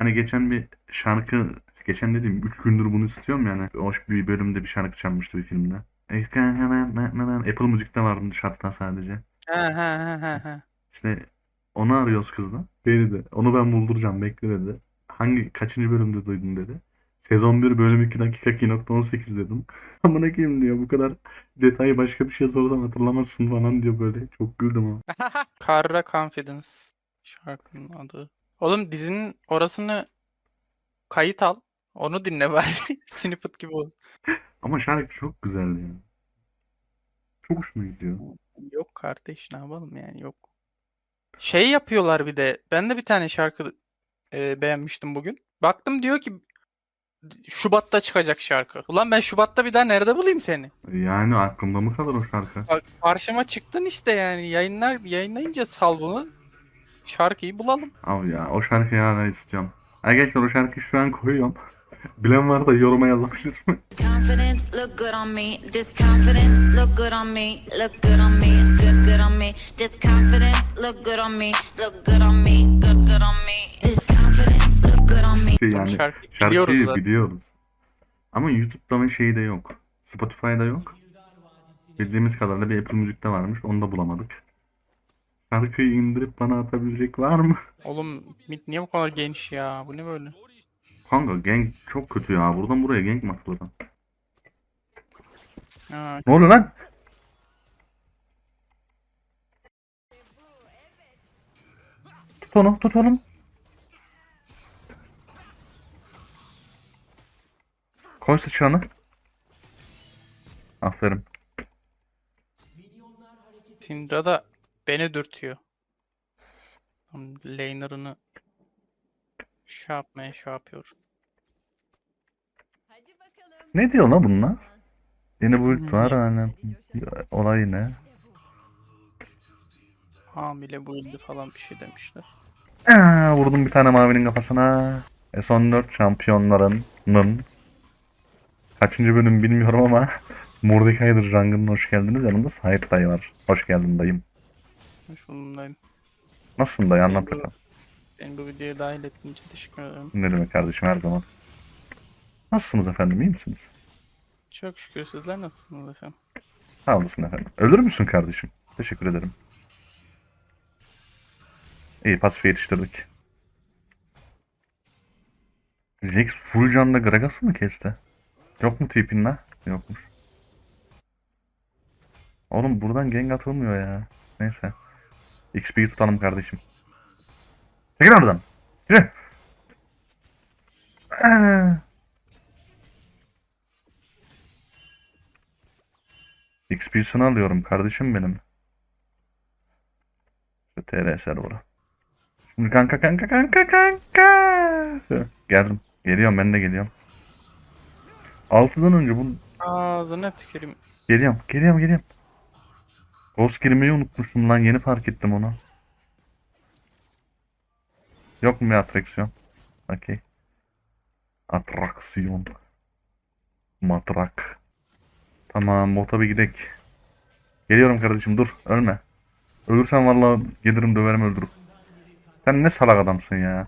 Hani geçen bir şarkı, geçen dediğim 3 gündür bunu istiyorum yani. Hoş bir bölümde bir şarkı çalmıştı bir filmde. Apple Müzik'te vardı şarttan sadece. Ha ha ha. İşte onu arıyoruz kızla. Beni de. Onu ben bulduracağım bekle dedi. Hangi kaçıncı bölümde duydun dedi. Sezon 1 bölüm 2 dakika 2.18 dedim. Amına koyayım diyor. Bu kadar detayı başka bir şey sorsam hatırlamazsın falan diyor böyle. Çok güldüm ama. Karra Confidence şarkının adı. Oğlum dizinin orasını kayıt al. Onu dinle bari. Snippet gibi ol. Ama şarkı çok güzeldi ya. Çok hoşuma gidiyor. Yok kardeş ne yapalım yani yok. Şey yapıyorlar bir de. Ben de bir tane şarkı e, beğenmiştim bugün. Baktım diyor ki Şubat'ta çıkacak şarkı. Ulan ben Şubat'ta bir daha nerede bulayım seni? Yani aklımda mı kalır o şarkı? Bak karşıma çıktın işte yani yayınlar yayınlayınca sal bunu. Şarkıyı bulalım. Abi ya o şarkıyı hala istiyorum. Arkadaşlar o şarkıyı şu an koyuyorum. Bilen varsa yoruma yazabilir mi? Şey yani şarkıyı şarkıyı biliyoruz biliyoruz. Ama YouTube'da mı şeyde yok. Spotify'da yok. Bildiğimiz kadarıyla bir Apple Müzik'te varmış. Onu da bulamadık. Şarkıyı indirip bana atabilecek var mı? Oğlum mid niye bu kadar geniş ya? Bu ne böyle? Kanka gank çok kötü ya. Buradan buraya gank mi atılır lan? Ha, Ne oluyor lan? Tut onu, tut onu. Koy sıçranı. Aferin. Syndra da beni dürtüyor. Tam Laner'ını şey yapmaya şey yapıyor. Ne diyor lan bunlar? Yeni build var hani. Olay ne? Hamile build'i falan bir şey demişler. Aa, vurdum bir tane mavinin kafasına. S14 şampiyonlarının kaçıncı bölüm bilmiyorum ama Mordekaiser Jungle'ın hoş geldiniz. Yanımda Sahip dayı var. Hoş geldin dayım. Hoş buldum dayım. Nasılsın dayı anlat bakalım. Beni bu videoya dahil ettiğin için teşekkür ederim. Ne demek kardeşim her zaman. Nasılsınız efendim iyi misiniz? Çok şükür sizler nasılsınız efendim? Sağ olasın efendim. Ölür müsün kardeşim? Teşekkür ederim. İyi pasife yetiştirdik. Jax full canlı Gragas'ı mı kesti? Yok mu tipin la? Yokmuş. Oğlum buradan gank atılmıyor ya. Neyse. XP'yi tutalım kardeşim. Çekil oradan. Yürü. Aa. XP'sini alıyorum kardeşim benim. Şu TR server'a. Şimdi kanka kanka kanka kanka. Geldim. Geliyorum ben de geliyorum. 6'dan önce bu Ağzına tüküreyim. geliyorum geliyorum geliyorum. Ghost girmeyi unutmuşum lan yeni fark ettim onu. Yok mu bir atraksiyon? Okey. Atraksiyon. Matrak. Tamam bota bir gidek. Geliyorum kardeşim dur ölme. Ölürsen vallahi gelirim döverim öldürürüm. Sen ne salak adamsın ya.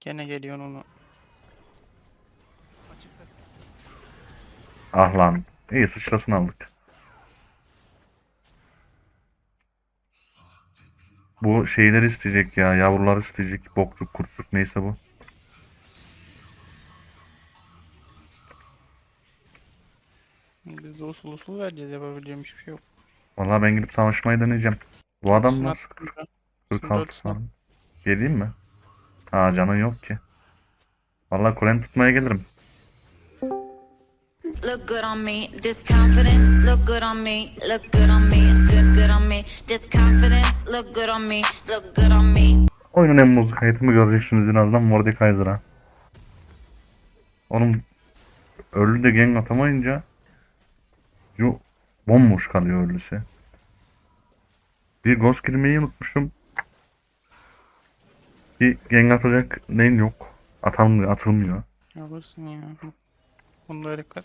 Gene geliyor onu. Ah lan. İyi sıçrasını aldık. Bu şeyleri isteyecek ya. Yavrular isteyecek. Bokçuk kurtçuk neyse bu. Biz de usul usul vereceğiz yapabileceğim hiçbir şey yok. Vallahi ben gidip savaşmayı deneyeceğim. Bu adam nasıl tutunca- 46 sınav- falan. Geleyim mi? Aa canın yok ki. Vallahi kulen tutmaya gelirim. Look good on me. This confidence look good on me. Look good on me. Good good on me. This confidence look good on me. Look good on me. Oyunun en muzlu kayıtımı göreceksiniz birazdan Mordekaiser'a. Onun ölü de gang atamayınca yo, bomboş kalıyor ölüsü. Bir ghost girmeyi unutmuşum. Bir gang atacak neyin yok. Atamıyor, atılmıyor. Alırsın ya. Bunda dikkat.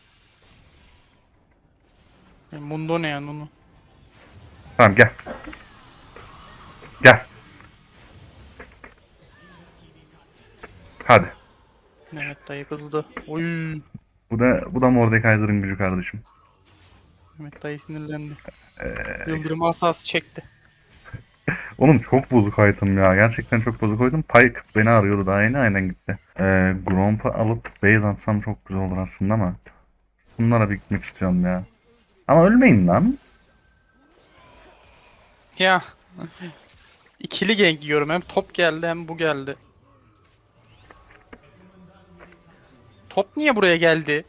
Mundo ne yani onu? Tamam gel. Gel. Hadi. Mehmet dayı kızdı. Oy. Bu da bu da Mordekaiser'ın gücü kardeşim. Mehmet dayı sinirlendi. Ee, Yıldırım asası çekti. Oğlum çok bozuk item ya. Gerçekten çok bozuk item. Pike beni arıyordu daha yeni aynen gitti. Ee, Gromp'u alıp base atsam çok güzel olur aslında ama. Bunlara bir gitmek istiyorum ya. Ama ölmeyin lan. Ya. İkili gank yiyorum. Hem top geldi hem bu geldi. Top niye buraya geldi?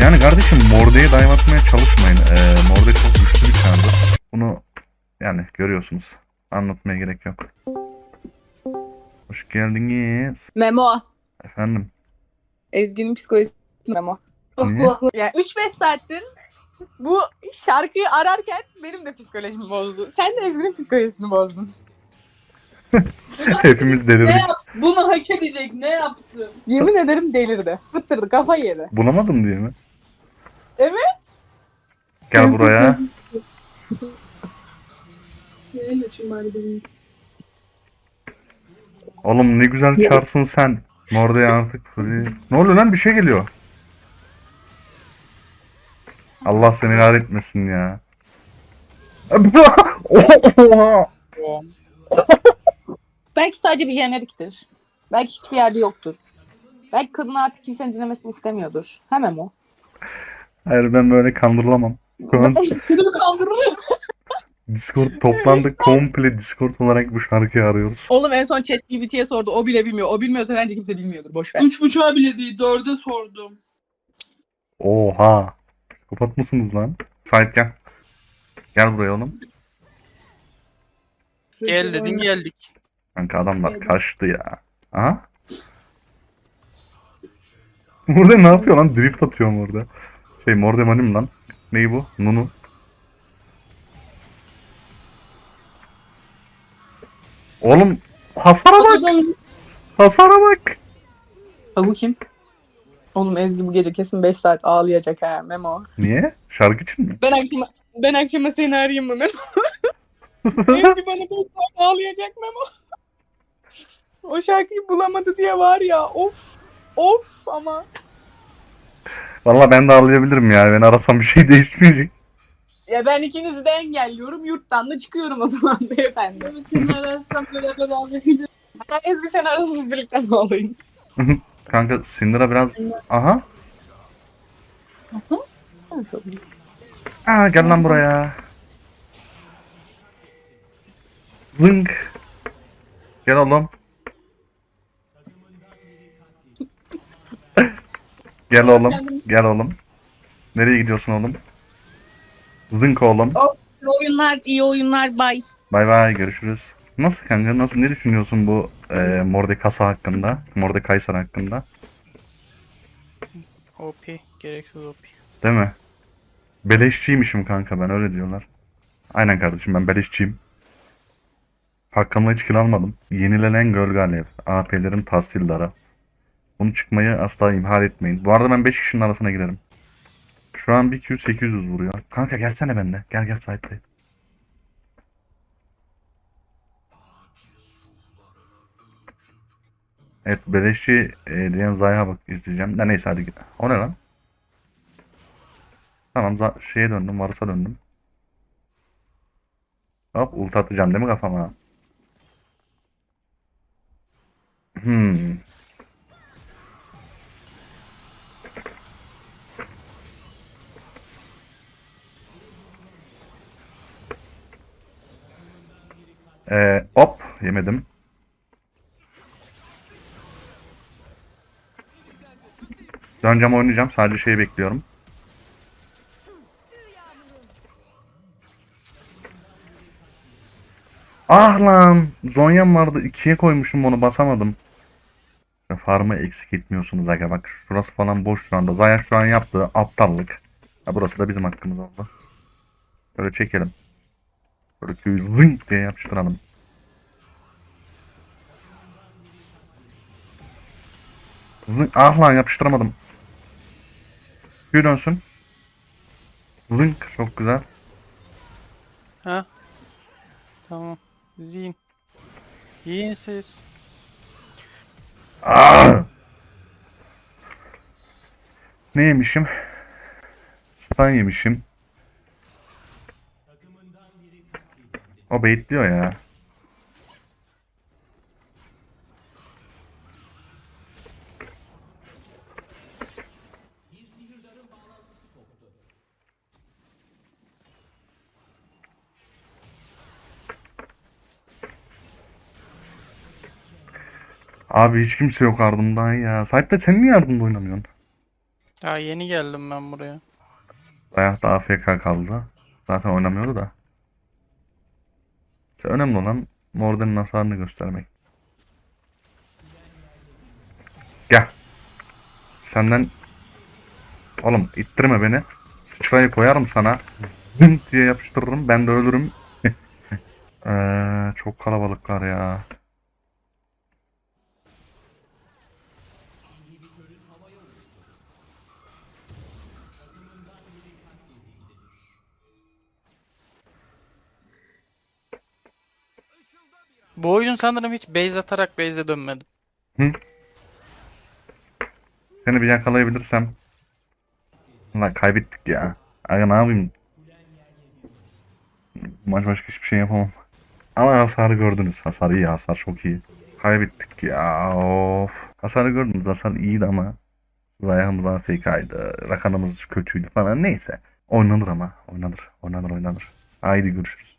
Yani kardeşim Morde'ye dive atmaya çalışmayın. Ee, Morde çok güçlü bir çardır. Bunu yani görüyorsunuz. Anlatmaya gerek yok. Hoş geldiniz. Memo. Efendim. Ezgi'nin psikolojisi Memo. Niye? Yani 3-5 saattir bu şarkıyı ararken benim de psikolojimi bozdu. Sen de Ezgi'nin psikolojisini bozdun. Hepimiz delirdik. Ne yap? Bunu hak edecek ne yaptı? Yemin ederim delirdi. Fıttırdı kafa yedi. Bulamadım diye mi? Evet. Gel buraya. Açayım bari benim? Oğlum ne güzel çarsın sen. Morde'ye artık free. Ne oluyor lan bir şey geliyor. Allah seni kahretmesin ya. Oha! O Belki sadece bir jeneriktir. Belki hiçbir yerde yoktur. Belki kadın artık kimsenin dinlemesini istemiyordur. He Memo? Hayır ben böyle kandırılamam. Seni mi kandırırım? Discord toplandık. Komple Discord olarak bu şarkıyı arıyoruz. Oğlum en son ChatGPT'ye sordu. O bile bilmiyor. O bilmiyorsa bence kimse bilmiyordur. Boş ver. Üç buçuğa bile değil dörde sordum. Oha. Psikopat mısınız lan? Sait gel. Gel buraya oğlum. gel dedin geldik. Kanka adamlar kaçtı ya. Aha. Burada ne yapıyor lan? Drift atıyorum orada. Şey Mordemanim lan. Ney bu? Nunu. Oğlum hasara bak. Hasara bak. Bu kim? Oğlum Ezgi bu gece kesin 5 saat ağlayacak ha Memo. Niye? Şarkı için mi? Ben akşama, ben akşama seni arayayım mı Memo? Ezgi bana 5 saat ağlayacak Memo. o şarkıyı bulamadı diye var ya of. Of ama. Valla ben de ağlayabilirim ya. Ben arasam bir şey değişmeyecek. Ya ben ikinizi de engelliyorum. Yurttan da çıkıyorum o zaman beyefendi. evet seni ararsam böyle kadar ağlayabilirim. Ha, Ezgi sen arasınız birlikte mi olayım? Kanka Syndra biraz... Aha. Aa gel lan buraya. Zınk. Gel oğlum. gel oğlum. Gel oğlum. Nereye gidiyorsun oğlum? Zınk oğlum. İyi oyunlar, iyi oyunlar bay. Bay bay görüşürüz. Nasıl kanka? Nasıl ne düşünüyorsun bu e, Mordekasa hakkında? Mordekaiser hakkında? OP. Gereksiz OP. Değil mi? Beleşçiymişim kanka ben öyle diyorlar. Aynen kardeşim ben beleşçiyim. Hakkımla hiç kill almadım. Yenilenen gölge alev. AP'lerin tahsildarı. Bunu çıkmayı asla imhal etmeyin. Bu arada ben 5 kişinin arasına girerim. Şu an bir Q 800 vuruyor. Kanka gelsene benimle. Gel gel sahipte. Evet beleşçi e, diyen Zay'a bak izleyeceğim. Ne neyse hadi. O ne lan? Tamam şeye döndüm, Varus'a döndüm. Hop ulti atacağım değil mi kafama? Hmm. Ee, hop yemedim. Döneceğim oynayacağım. Sadece şeyi bekliyorum. Ah lan! Zonya'm vardı. ikiye koymuşum onu basamadım. Ya Farmı eksik etmiyorsunuz aga bak. Şurası falan boş şu anda. Zaya şu an yaptığı aptallık. Ha, burası da bizim hakkımız oldu. Böyle çekelim. Köyü zınk diye yapıştıralım. Zınk. Ah lan yapıştıramadım. Köy dönsün. Zınk çok güzel. Ha. Tamam. Zihin. Yiyin siz. Aa! Ne yemişim? Stun yemişim. O baitliyor ya. Abi hiç kimse yok ardımdan ya. Sahipte sen niye ardımda oynamıyorsun? Daha yeni geldim ben buraya. Bayağı da AFK kaldı. Zaten oynamıyordu da. İşte önemli olan Morden'in hasarını göstermek. Gel. Senden... Oğlum ittirme beni. Sıçrayı koyarım sana. Zım diye yapıştırırım. Ben de ölürüm. Eee, çok kalabalıklar ya. Bu oyun sanırım hiç base atarak base'e dönmedim. Seni bir yakalayabilirsem. Lan kaybettik ya. Aga ne yapayım? Maç başka hiçbir şey yapamam. Ama hasarı gördünüz. Hasar iyi, hasar çok iyi. Kaybettik ya. Of. Hasarı gördünüz. Hasar iyiydi ama. Zayahımız AFK'ydı. Rakanımız kötüydü falan. Neyse. Oynanır ama. Oynanır. Oynanır oynanır. Haydi görüşürüz.